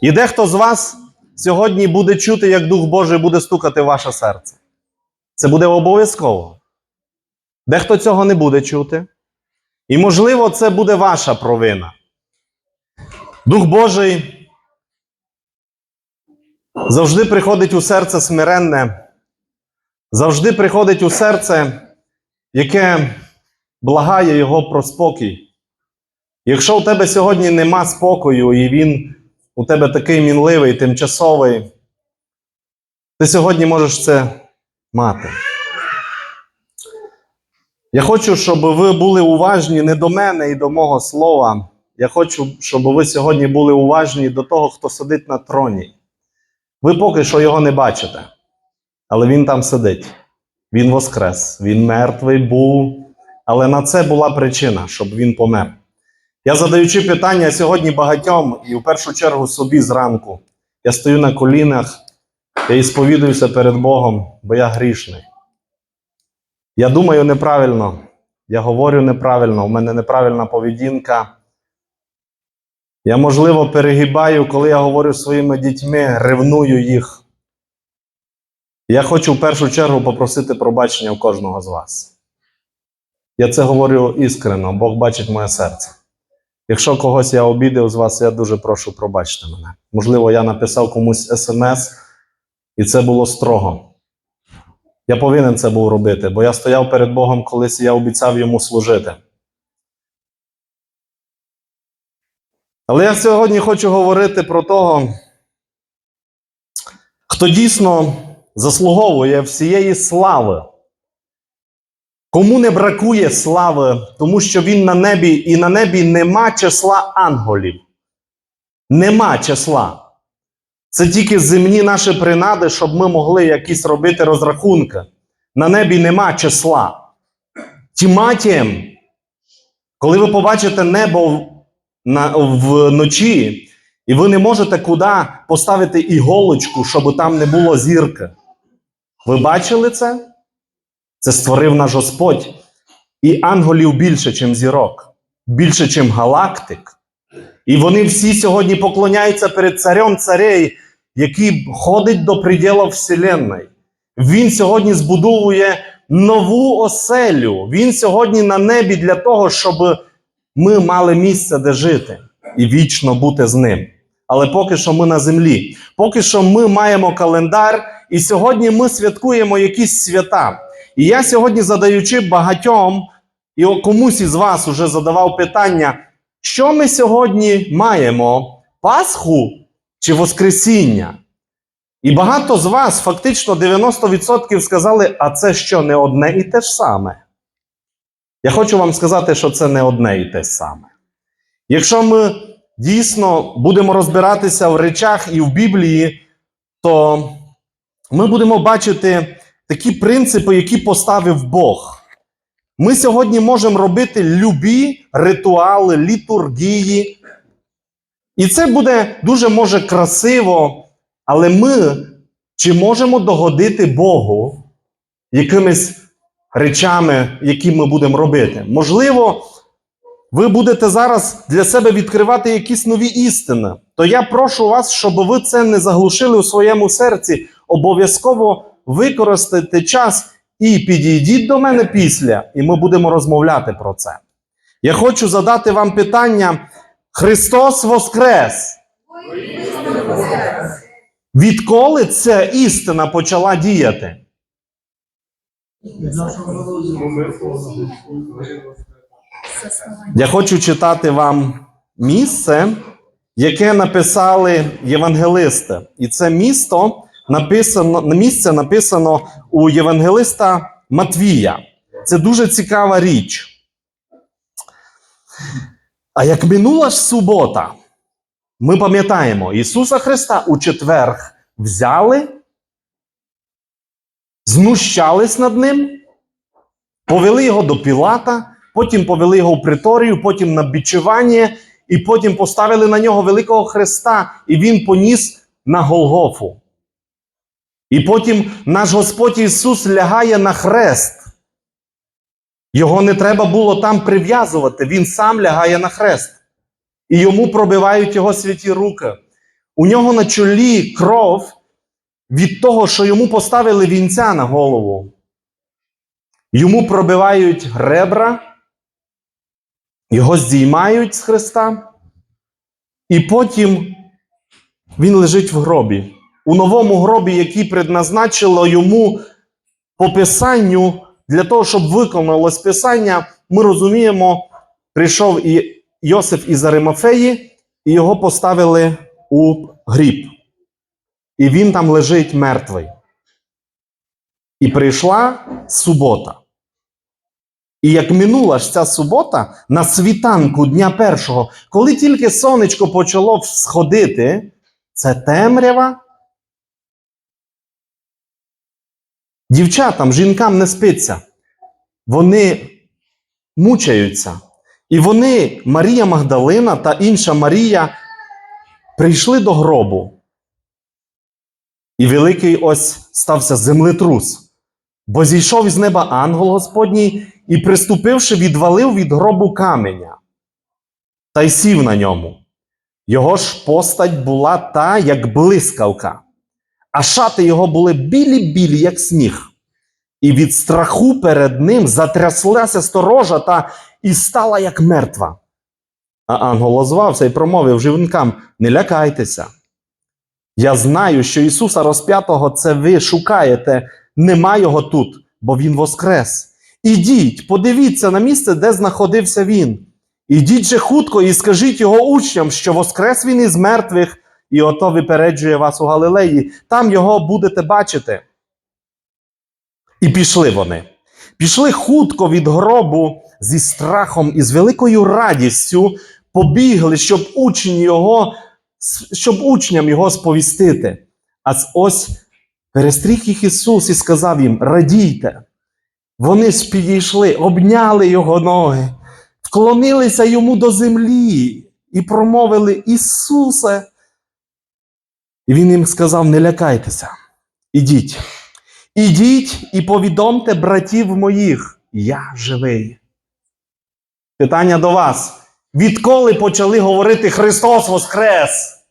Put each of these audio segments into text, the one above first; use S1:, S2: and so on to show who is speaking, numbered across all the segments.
S1: І дехто з вас сьогодні буде чути, як Дух Божий буде стукати в ваше серце. Це буде обов'язково. Дехто цього не буде чути. І, можливо, це буде ваша провина. Дух Божий завжди приходить у серце смиренне, завжди приходить у серце, яке благає Його про спокій. Якщо у тебе сьогодні нема спокою, і він у тебе такий мінливий, тимчасовий, ти сьогодні можеш це мати. Я хочу, щоб ви були уважні не до мене і до мого слова. Я хочу, щоб ви сьогодні були уважні до того, хто сидить на троні. Ви поки що його не бачите, але він там сидить. Він воскрес, він мертвий був, але на це була причина, щоб він помер. Я задаючи питання сьогодні багатьом, і в першу чергу собі зранку. Я стою на колінах, я і сповідуюся перед Богом, бо я грішний. Я думаю неправильно, я говорю неправильно, у мене неправильна поведінка. Я, можливо, перегибаю, коли я говорю своїми дітьми, ревную їх. Я хочу в першу чергу попросити пробачення у кожного з вас. Я це говорю іскрено, Бог бачить моє серце. Якщо когось я обідав з вас, я дуже прошу пробачте мене. Можливо, я написав комусь смс, і це було строго. Я повинен це був робити, бо я стояв перед Богом колись і я обіцяв йому служити. Але я сьогодні хочу говорити про того, хто дійсно заслуговує всієї слави. Кому не бракує слави, тому що він на небі, і на небі нема числа ангелів. Нема числа. Це тільки земні наші принади, щоб ми могли якісь робити розрахунки. На небі нема числа. Тіматієм, коли ви побачите небо вночі, і ви не можете куди поставити іголочку, щоб там не було зірки. Ви бачили це? Це створив наш Господь. І ангелів більше, ніж зірок, більше, ніж галактик. І вони всі сьогодні поклоняються перед царем царей, який ходить до приділів Вселенної. Він сьогодні збудовує нову оселю. Він сьогодні на небі для того, щоб ми мали місце, де жити, і вічно бути з ним. Але поки що ми на землі. Поки що ми маємо календар, і сьогодні ми святкуємо якісь свята. І я сьогодні, задаючи багатьом, і комусь із вас уже задавав питання, що ми сьогодні маємо: Пасху чи Воскресіння? І багато з вас, фактично 90% сказали, а це що не одне і те ж саме. Я хочу вам сказати, що це не одне і те ж саме. Якщо ми дійсно будемо розбиратися в речах і в Біблії, то ми будемо бачити такі принципи, які поставив Бог. Ми сьогодні можемо робити любі ритуали, літургії. І це буде дуже може красиво, але ми чи можемо догодити Богу якимись речами, які ми будемо робити? Можливо, ви будете зараз для себе відкривати якісь нові істини. То я прошу вас, щоб ви це не заглушили у своєму серці. Обов'язково використайте час і підійдіть до мене після, і ми будемо розмовляти про це. Я хочу задати вам питання: Христос Воскрес! Відколи ця істина почала діяти? Я хочу читати вам місце, яке написали євангелисти. І це місто написано, на місце написано у євангелиста Матвія. Це дуже цікава річ. А як минула ж субота, ми пам'ятаємо, Ісуса Христа у четверг взяли, знущались над ним, повели його до Пілата, потім повели його в приторію, потім на бичування, і потім поставили на нього великого хреста, і він поніс на Голгофу. І потім наш Господь Ісус лягає на хрест. Його не треба було там прив'язувати, Він сам лягає на хрест. І йому пробивають його святі руки. У нього на чолі кров від того, що йому поставили вінця на голову. Йому пробивають ребра, його здіймають з Христа, і потім він лежить в гробі. У новому гробі, який предназначило йому по Писанню, для того, щоб виконалось Писання, ми розуміємо, прийшов і Йосиф із Аримафеї, і його поставили у гріб. І він там лежить мертвий. І прийшла субота. І як минула ж ця субота, на світанку дня першого, коли тільки сонечко почало всходити, це темрява. Дівчатам, жінкам не спиться. Вони мучаються. І вони, Марія Магдалина та інша Марія, прийшли до гробу. І великий ось стався землетрус. Бо зійшов із неба ангел Господній і, приступивши, відвалив від гробу каменя та й сів на ньому. Його ж постать була та, як блискавка, а шати його були білі-білі, як сніг. І від страху перед ним затряслася сторожа та і стала як мертва. А ангел озвався і промовив жінкам: Не лякайтеся. Я знаю, що Ісуса розп'ятого це ви шукаєте, нема його тут, бо Він воскрес. Ідіть, подивіться на місце, де знаходився він. Ідіть же хутко і скажіть його учням, що воскрес він із мертвих, і ото випереджує вас у Галилеї. Там його будете бачити. І пішли вони. Пішли хутко від гробу зі страхом і з великою радістю, побігли, щоб учні його, щоб учням його сповістити. А ось перестріг їх Ісус і сказав їм: Радійте. Вони ж підійшли, обняли його ноги, вклонилися йому до землі і промовили Ісусе. І він їм сказав: Не лякайтеся, ідіть. Ідіть і повідомте братів моїх, я живий. Питання до вас. Відколи почали говорити Христос Воскрес?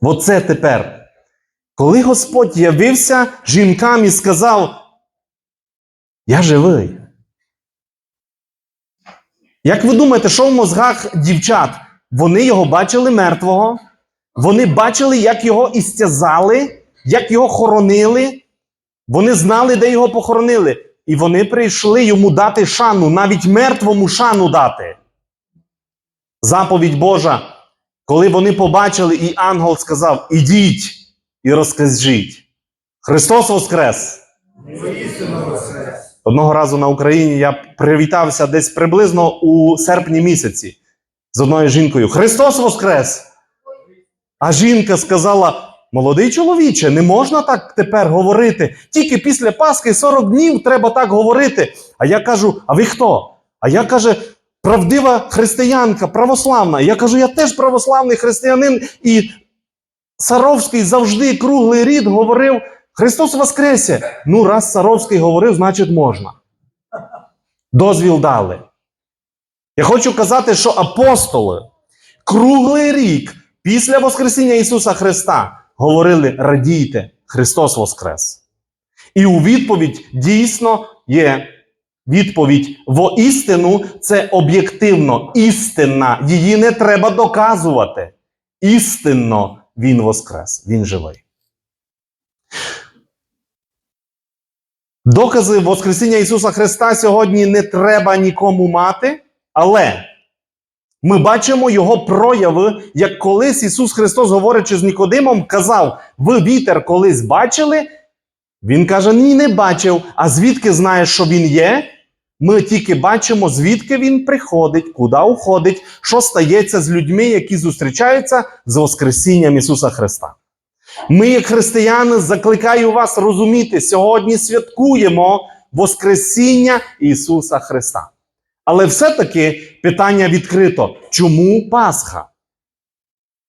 S1: Оце тепер. Коли Господь явився жінкам і сказав: Я живий. Як ви думаєте, що в мозгах дівчат? Вони його бачили мертвого, вони бачили, як його істязали, як його хоронили. Вони знали, де його похоронили. І вони прийшли йому дати шану, навіть мертвому шану дати. Заповідь Божа, коли вони побачили, і ангел сказав: Ідіть і розкажіть. Христос Воскрес! Одного разу на Україні я привітався десь приблизно у серпні місяці з одною жінкою: Христос Воскрес! А жінка сказала: молодий чоловіче, не можна так тепер говорити. Тільки після Пасхи 40 днів треба так говорити. А я кажу: а ви хто? А я каже, правдива християнка, православна. Я кажу, я теж православний християнин, і Саровський завжди круглий рід говорив: Христос Воскресе! Ну, раз Саровський говорив, значить можна. Дозвіл дали. Я хочу казати, що апостоли круглий рік після Воскресіння Ісуса Христа говорили: радійте, Христос Воскрес. І у відповідь дійсно є відповідь воістину це об'єктивно, істинна. Її не треба доказувати. Істинно Він Воскрес, Він живий. Докази Воскресіння Ісуса Христа сьогодні не треба нікому мати, але ми бачимо Його прояви, як колись Ісус Христос, говорячи з Нікодимом, казав: Ви вітер колись бачили? Він каже: Ні, не бачив. А звідки знаєш, що він є? Ми тільки бачимо, звідки він приходить, куди уходить, що стається з людьми, які зустрічаються з Воскресінням Ісуса Христа. Ми, як християни, закликаю вас розуміти, сьогодні святкуємо Воскресіння Ісуса Христа. Але все-таки питання відкрито: чому Пасха?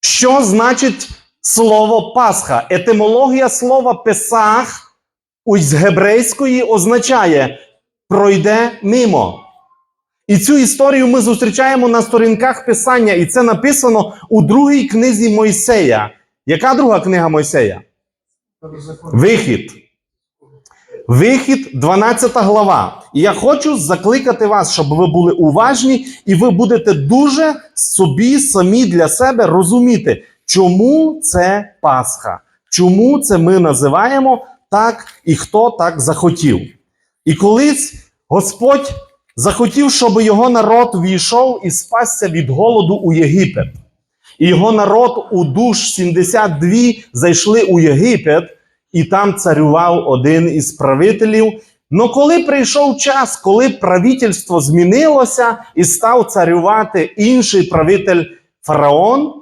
S1: Що значить слово Пасха? Етимологія слова Песах з гебрейської означає пройде мимо. І цю історію ми зустрічаємо на сторінках Писання, і це написано у другій книзі Мойсея. Яка друга книга Мойсея? Вихід. Вихід, 12 глава. І я хочу закликати вас, щоб ви були уважні, і ви будете дуже собі самі для себе розуміти, чому це Пасха, чому це ми називаємо так і хто так захотів. І колись Господь захотів, щоб його народ війшов і спасся від голоду у Єгипет. І його народ у душ 72 зайшли у Єгипет, і там царював один із правителів. Но коли прийшов час, коли правительство змінилося і став царювати інший правитель фараон,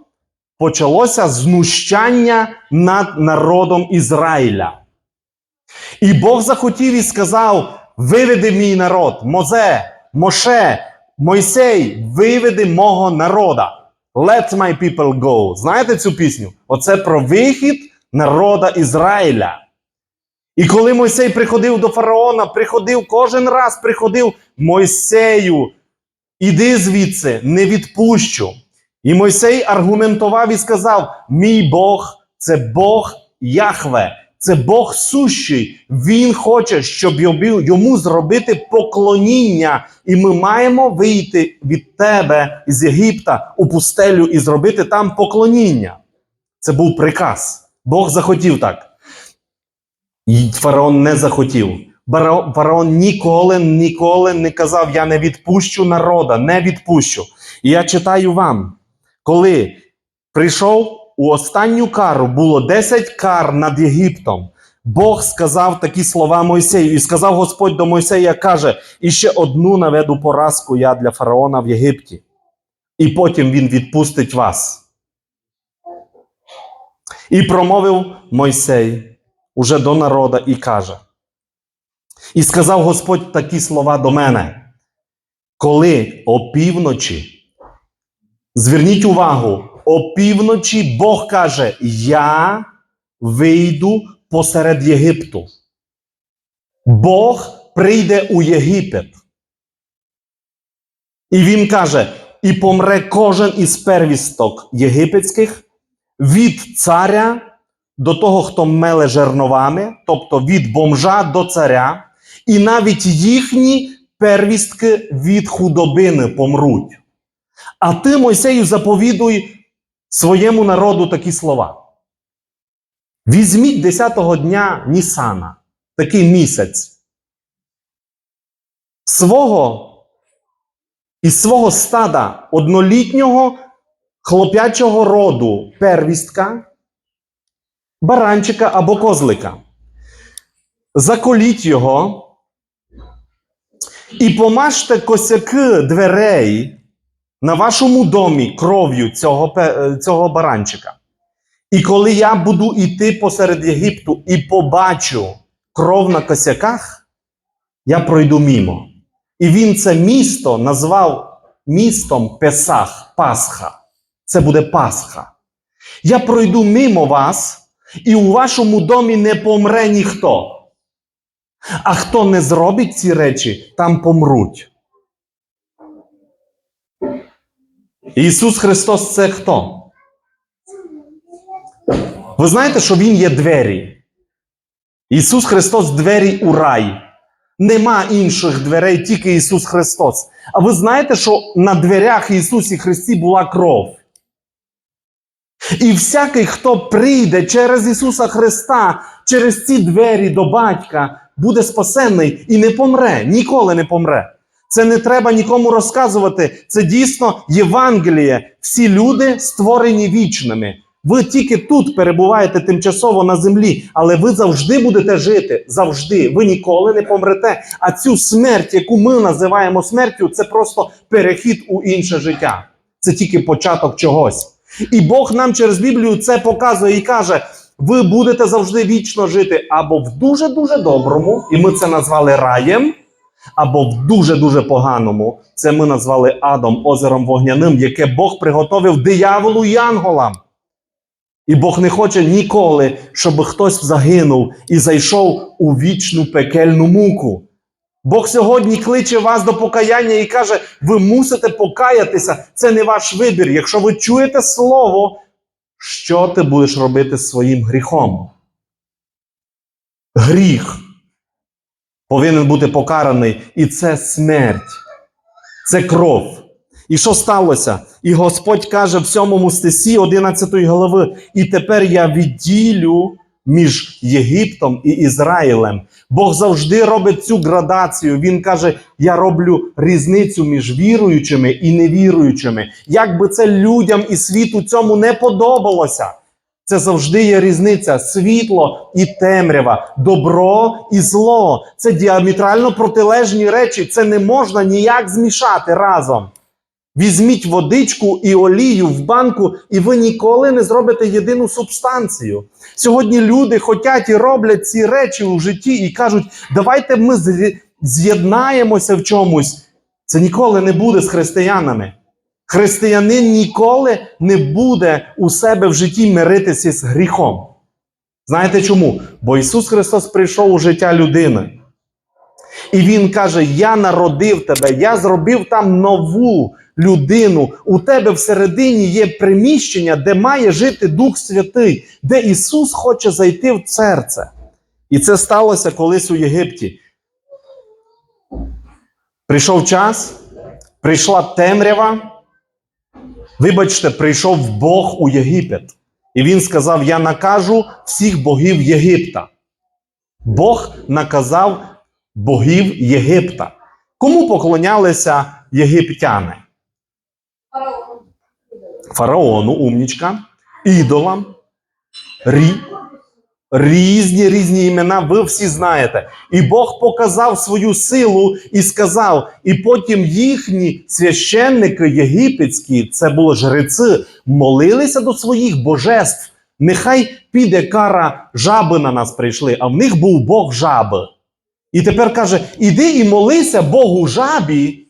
S1: почалося знущання над народом Ізраїля. І Бог захотів і сказав: виведи мій народ, Мозе, Моше, Мойсей, виведи мого народа. Let my people go. Знаєте цю пісню? Оце про вихід народа Ізраїля. І коли Мойсей приходив до фараона, приходив кожен раз приходив Мойсею, іди звідси, не відпущу. І Мойсей аргументував і сказав: Мій Бог це Бог Яхве, це Бог сущий. Він хоче, щоб йому зробити поклоніння, і ми маємо вийти від тебе з Єгипта у пустелю і зробити там поклоніння. Це був приказ. Бог захотів так. І фараон не захотів. Фараон ніколи, ніколи не казав: Я не відпущу народа, не відпущу. І я читаю вам, коли прийшов у останню кару, було 10 кар над Єгиптом. Бог сказав такі слова Мойсею, і сказав Господь до Мойсея, каже: І ще одну наведу поразку я для фараона в Єгипті, і потім він відпустить вас. І промовив Мойсей уже до народа і каже: І сказав Господь такі слова до мене. Коли опівночі, зверніть увагу, опівночі Бог каже: Я вийду посеред Єгипту. Бог прийде у Єгипет. І він каже: і помре кожен із первісток єгипетських від царя до того, хто меле жерновами, тобто від бомжа до царя, і навіть їхні первістки від худобини помруть. А ти, Мойсею, заповідуй своєму народу такі слова. Візьміть 10-го дня Нісана, такий місяць, свого із свого стада однолітнього хлоп'ячого роду первістка, баранчика або козлика. Заколіть його і помажте косяки дверей на вашому домі кров'ю цього, е, цього баранчика. І коли я буду йти посеред Єгипту і побачу кров на косяках, я пройду мімо. І він це місто назвав містом Песах, Пасха. Це буде Пасха. Я пройду мимо вас, і у вашому домі не помре ніхто. А хто не зробить ці речі, там помруть. Ісус Христос це хто? Ви знаєте, що Він є двері. Ісус Христос двері у рай. Нема інших дверей, тільки Ісус Христос. А ви знаєте, що на дверях Ісусі Христі була кров? І всякий, хто прийде через Ісуса Христа, через ці двері до батька, буде спасенний і не помре, ніколи не помре. Це не треба нікому розказувати. Це дійсно Євангеліє. Всі люди створені вічними. Ви тільки тут перебуваєте тимчасово на землі, але ви завжди будете жити. Завжди. Ви ніколи не помрете. А цю смерть, яку ми називаємо смертю, це просто перехід у інше життя. Це тільки початок чогось. І Бог нам через Біблію це показує і каже: ви будете завжди вічно жити або в дуже-дуже доброму, і ми це назвали раєм, або в дуже-дуже поганому. Це ми назвали адом, озером вогняним, яке Бог приготовив дияволу і янголам. І Бог не хоче ніколи, щоб хтось загинув і зайшов у вічну пекельну муку. Бог сьогодні кличе вас до покаяння і каже: ви мусите покаятися. Це не ваш вибір. Якщо ви чуєте слово, що ти будеш робити з своїм гріхом? Гріх повинен бути покараний, і це смерть, це кров. І що сталося? І Господь каже в 7 стисі 11 глави: І тепер я відділю між Єгиптом і Ізраїлем. Бог завжди робить цю градацію. Він каже: Я роблю різницю між віруючими і невіруючими. Як би це людям і світу цьому не подобалося. Це завжди є різниця: світло і темрява, добро і зло. Це діаметрально протилежні речі. Це не можна ніяк змішати разом. Візьміть водичку і олію в банку, і ви ніколи не зробите єдину субстанцію. Сьогодні люди хочуть і роблять ці речі у житті і кажуть, давайте ми з'єднаємося в чомусь. Це ніколи не буде з християнами. Християнин ніколи не буде у себе в житті миритися з гріхом. Знаєте чому? Бо Ісус Христос прийшов у життя людини. І Він каже: Я народив тебе, я зробив там нову людину. У тебе всередині є приміщення, де має жити Дух Святий, де Ісус хоче зайти в серце. І це сталося колись у Єгипті. Прийшов час, прийшла темрява. Вибачте, прийшов Бог у Єгипет. І він сказав: Я накажу всіх богів Єгипта. Бог наказав богів Єгипта. Кому поклонялися єгиптяни? Фараону, умнічка, ідолам, рі, різні різні імена, ви всі знаєте. І Бог показав свою силу і сказав, і потім їхні священники єгипетські, це були жреці, молилися до своїх божеств. Нехай піде кара жаби на нас прийшли, а в них був Бог жаби. І тепер каже: іди і молися Богу жабі,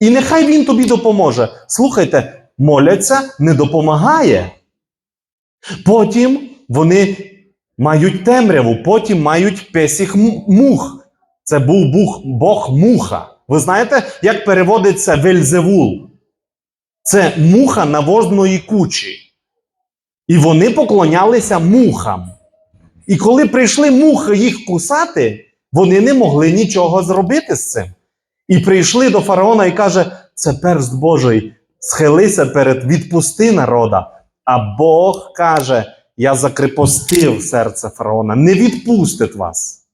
S1: і нехай він тобі допоможе. Слухайте, моляться не допомагає. Потім вони мають темряву, потім мають песіх мух. Це був Бог, Бог муха. Ви знаєте, як переводиться Вельзевул? Це муха навозної кучі. І вони поклонялися мухам. І коли прийшли мухи їх кусати, вони не могли нічого зробити з цим. І прийшли до фараона і каже: це перст Божий, схилися перед відпусти народа. А Бог каже: Я закрепостив серце фараона, не відпустить вас.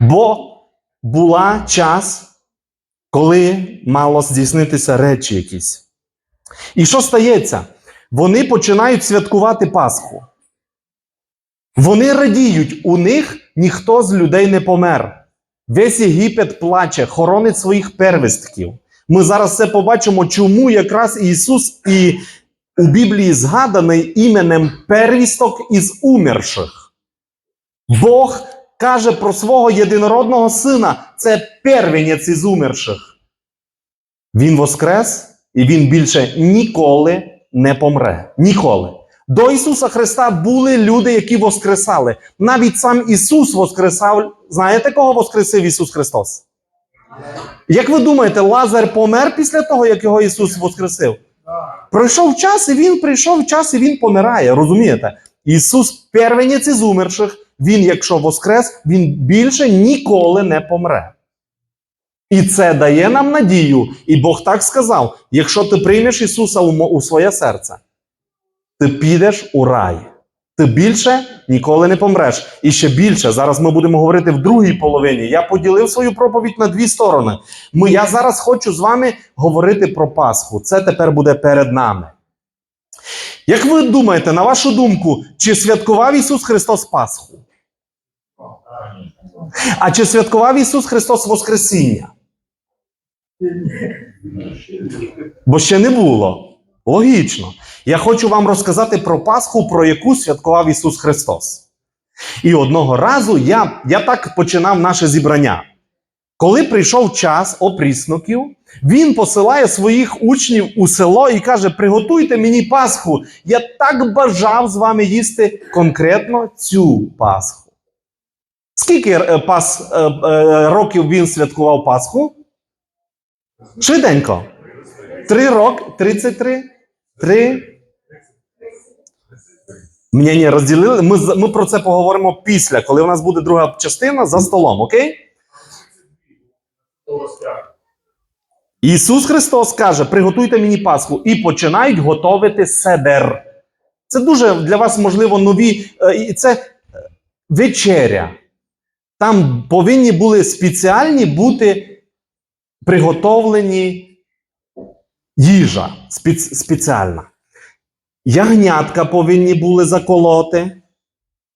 S1: Бо була час, коли мало здійснитися речі якісь. І що стається? Вони починають святкувати Пасху. Вони радіють, у них ніхто з людей не помер. Весь Єгипет плаче, хоронить своїх первістків. Ми зараз це побачимо, чому якраз Ісус і у Біблії згаданий іменем первісток із умерших. Бог каже про свого єдинородного сина, це первенець із умерших. Він воскрес, і він більше ніколи не помре. Ніколи. До Ісуса Христа були люди, які воскресали. Навіть сам Ісус воскресав. Знаєте, кого воскресив Ісус Христос? Як ви думаєте, Лазар помер після того, як його Ісус воскресив? Пройшов час, і він прийшов час, і він помирає. Розумієте? Ісус первенець із умерших. Він, якщо воскрес, він більше ніколи не помре. І це дає нам надію. І Бог так сказав: якщо ти приймеш Ісуса у, своє серце, ти підеш у рай. Ти більше ніколи не помреш. І ще більше. Зараз ми будемо говорити в другій половині. Я поділив свою проповідь на дві сторони. Ми, я зараз хочу з вами говорити про Пасху. Це тепер буде перед нами. Як ви думаєте, на вашу думку, чи святкував Ісус Христос Пасху? А чи святкував Ісус Христос Воскресіння? Бо ще не було. Логічно. Я хочу вам розказати про Пасху, про яку святкував Ісус Христос. І одного разу я, я так починав наше зібрання. Коли прийшов час опрісноків, він посилає своїх учнів у село і каже: Приготуйте мені Пасху. Я так бажав з вами їсти конкретно цю Пасху. Скільки е, пас, е, е, років він святкував Пасху? Швиденько. Три роки? 33? Три? Ні, ні, розділили. Ми, ми про це поговоримо після, коли у нас буде друга частина за столом, окей? Ісус Христос каже: приготуйте мені Пасху і починають готовити седер. Це дуже для вас, можливо, нові. е, це е, вечеря. Там повинні були спеціальні бути приготовлені їжа спеціальна. Ягнятка повинні були заколоти.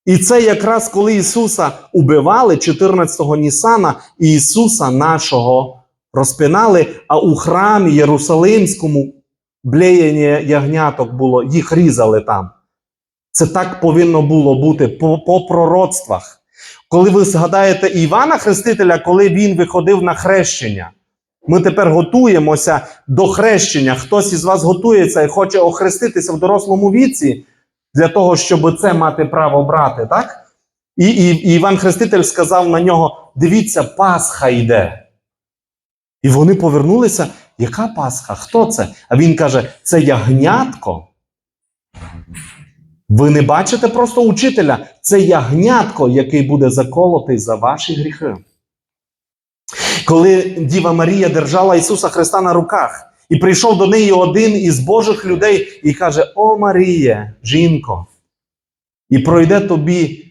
S1: І це якраз коли Ісуса убивали 14-го Нісана, і Ісуса нашого розпинали, а у храмі Єрусалимському блеяння ягняток було, їх різали там. Це так повинно було бути по, по пророцтвах. Коли ви згадаєте Івана Хрестителя, коли він виходив на хрещення, ми тепер готуємося до хрещення. Хтось із вас готується і хоче охреститися в дорослому віці для того, щоб це мати право брати, так? І, і, і Іван Хреститель сказав на нього: дивіться, Пасха йде. І вони повернулися. Яка Пасха? Хто це? А він каже: це ягнятко. Ви не бачите просто учителя, це ягнятко, який буде заколотий за ваші гріхи. Коли Діва Марія держала Ісуса Христа на руках, і прийшов до неї один із Божих людей і каже: О Маріє, жінко, і пройде тобі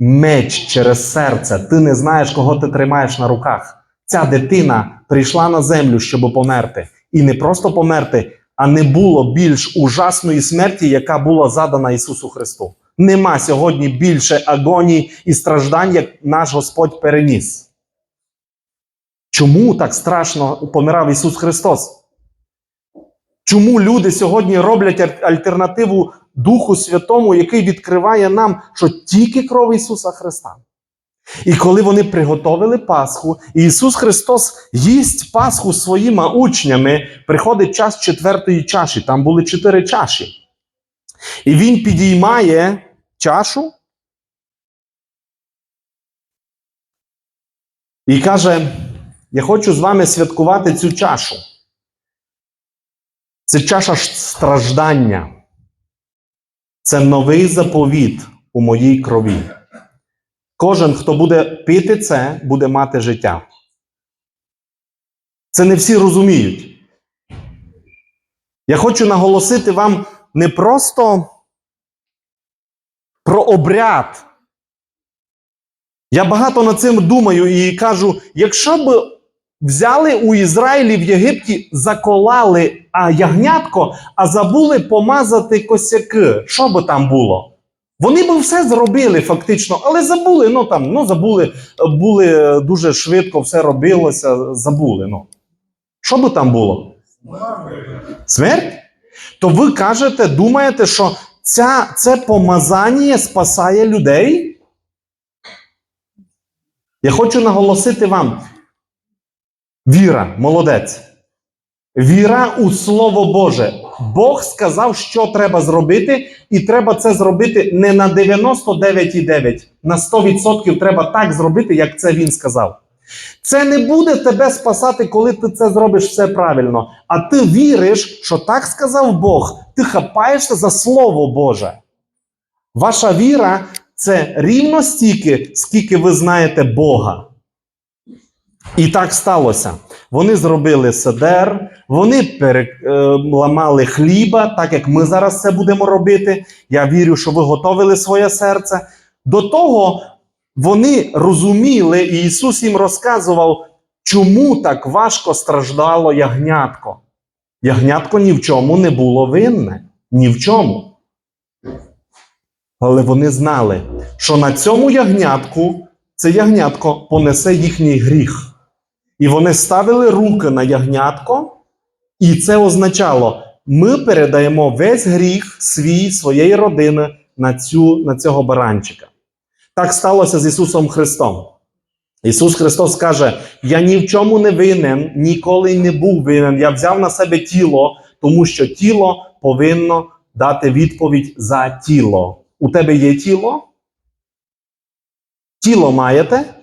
S1: меч через серце. Ти не знаєш, кого ти тримаєш на руках. Ця дитина прийшла на землю, щоб померти. І не просто померти, а не було більш ужасної смерті, яка була задана Ісусу Христу. Нема сьогодні більше агоній і страждань, як наш Господь переніс. Чому так страшно помирав Ісус Христос? Чому люди сьогодні роблять альтернативу Духу Святому, який відкриває нам, що тільки кров Ісуса Христа? І коли вони приготовили Пасху, і Ісус Христос їсть Пасху своїми учнями, приходить час четвертої чаші. Там були чотири чаші. І Він підіймає чашу і каже: Я хочу з вами святкувати цю чашу. Це чаша страждання. Це новий заповіт у моїй крові. Кожен, хто буде пити це, буде мати життя. Це не всі розуміють. Я хочу наголосити вам не просто про обряд. Я багато над цим думаю і кажу: якщо б взяли у Ізраїлі в Єгипті, заколали а ягнятко, а забули помазати косяки, що би там було? Вони б все зробили фактично, але забули. Ну там ну забули, були дуже швидко, все робилося, забули. Ну що би там було? Смерть? То ви кажете, думаєте, що ця, це помазання спасає людей? Я хочу наголосити вам: віра, молодець. Віра у Слово Боже. Бог сказав, що треба зробити, і треба це зробити не на 99,9, на 100% треба так зробити, як це він сказав. Це не буде тебе спасати, коли ти це зробиш все правильно. А ти віриш, що так сказав Бог, ти хапаєшся за Слово Боже. Ваша віра це рівно стільки, скільки ви знаєте Бога. І так сталося. Вони зробили седер, вони переламали хліба, так як ми зараз це будемо робити. Я вірю, що ви готовили своє серце. До того вони розуміли, і Ісус їм розказував, чому так важко страждало ягнятко. Ягнятко ні в чому не було винне. Ні в чому. Але вони знали, що на цьому ягнятку це ягнятко понесе їхній гріх. І вони ставили руки на ягнятко, і це означало, ми передаємо весь гріх свій, своєї родини на, цю, на цього баранчика. Так сталося з Ісусом Христом. Ісус Христос каже: Я ні в чому не винен, ніколи не був винен. Я взяв на себе тіло, тому що тіло повинно дати відповідь за тіло. У тебе є тіло? Тіло маєте?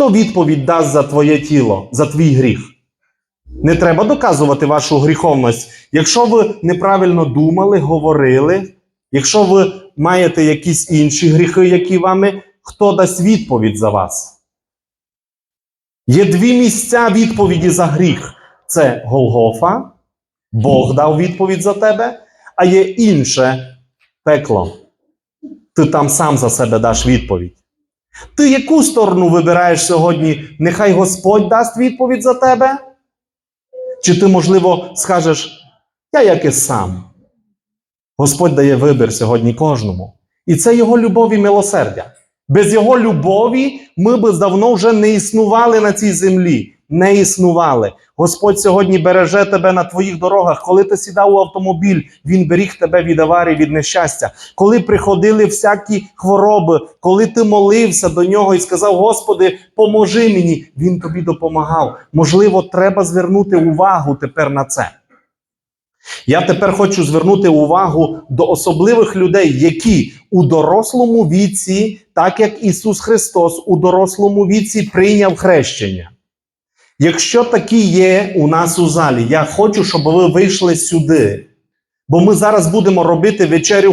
S1: Хто відповідь дасть за твоє тіло, за твій гріх? Не треба доказувати вашу гріховність. Якщо ви неправильно думали, говорили, якщо ви маєте якісь інші гріхи, які вами, хто дасть відповідь за вас? Є дві місця відповіді за гріх: це Голгофа, Бог дав відповідь за тебе, а є інше пекло. Ти там сам за себе даш відповідь. Ти яку сторону вибираєш сьогодні? Нехай Господь дасть відповідь за тебе? Чи ти, можливо, скажеш, я як і сам? Господь дає вибір сьогодні кожному. І це Його любов і милосердя. Без Його любові ми б давно вже не існували на цій землі. Не існували. Господь сьогодні береже тебе на твоїх дорогах. Коли ти сідав у автомобіль, Він беріг тебе від аварії, від нещастя. Коли приходили всякі хвороби, коли ти молився до нього і сказав: Господи, поможи мені, Він тобі допомагав. Можливо, треба звернути увагу тепер на це. Я тепер хочу звернути увагу до особливих людей, які у дорослому віці, так як Ісус Христос у дорослому віці прийняв хрещення. Якщо такі є у нас у залі, я хочу, щоб ви вийшли сюди. Бо ми зараз будемо робити вечерю